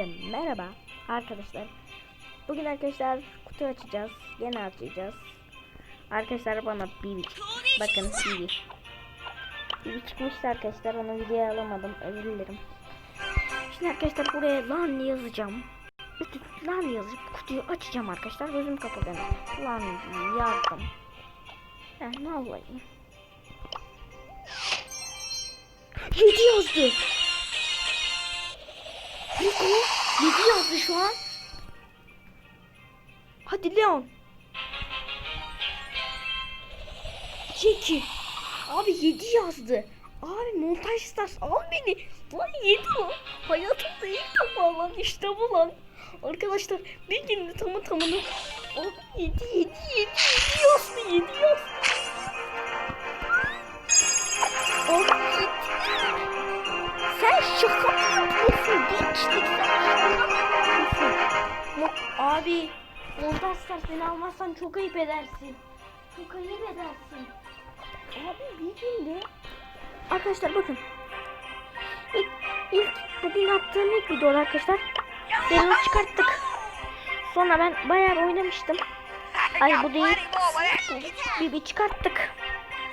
Hepinize merhaba arkadaşlar. Bugün arkadaşlar kutu açacağız. Yine açacağız. Arkadaşlar bana çıktı. Bakın Bibi. Bibi çıkmıştı arkadaşlar. Onu videoya alamadım. Özür dilerim. Şimdi arkadaşlar buraya lan yazacağım. Lan yazıp kutuyu açacağım arkadaşlar. Gözüm kapalı. Lan yazdım. Heh, ne olayım. 7 yazdı. Rico 7 yazdı şu an. Hadi Leon. Jackie. Abi 7 yazdı. Abi montaj stars al beni. Lan 7 lan. Hayatımda ilk defa lan işte bu lan. Arkadaşlar bir günde tamı tamına. Abi 7 7 7 7 yazdı 7 yazdı. Abi 7 sen şaka mı yapıyorsun? Abi Montaj beni almazsan çok ayıp edersin. Çok ayıp edersin. Abi bir günde Arkadaşlar bakın. İlk, ilk bugün attığım ilk video arkadaşlar. Daryl çıkarttık. Sonra ben bayağı oynamıştım. Ay bu değil. Bibi çıkarttık.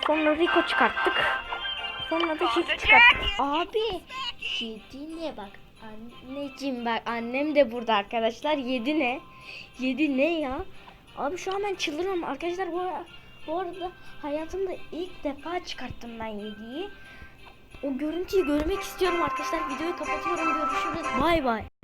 Sonra Rico çıkarttık. Sonra da Chief çıkarttık. Abi yedi ne bak. Anneciğim bak annem de burada arkadaşlar. Yedi ne? Yedi ne ya? Abi şu an ben çıldırıyorum. Arkadaşlar bu, bu arada hayatımda ilk defa çıkarttım ben yediyi. O görüntüyü görmek istiyorum arkadaşlar. Videoyu kapatıyorum. Görüşürüz. Bay bay.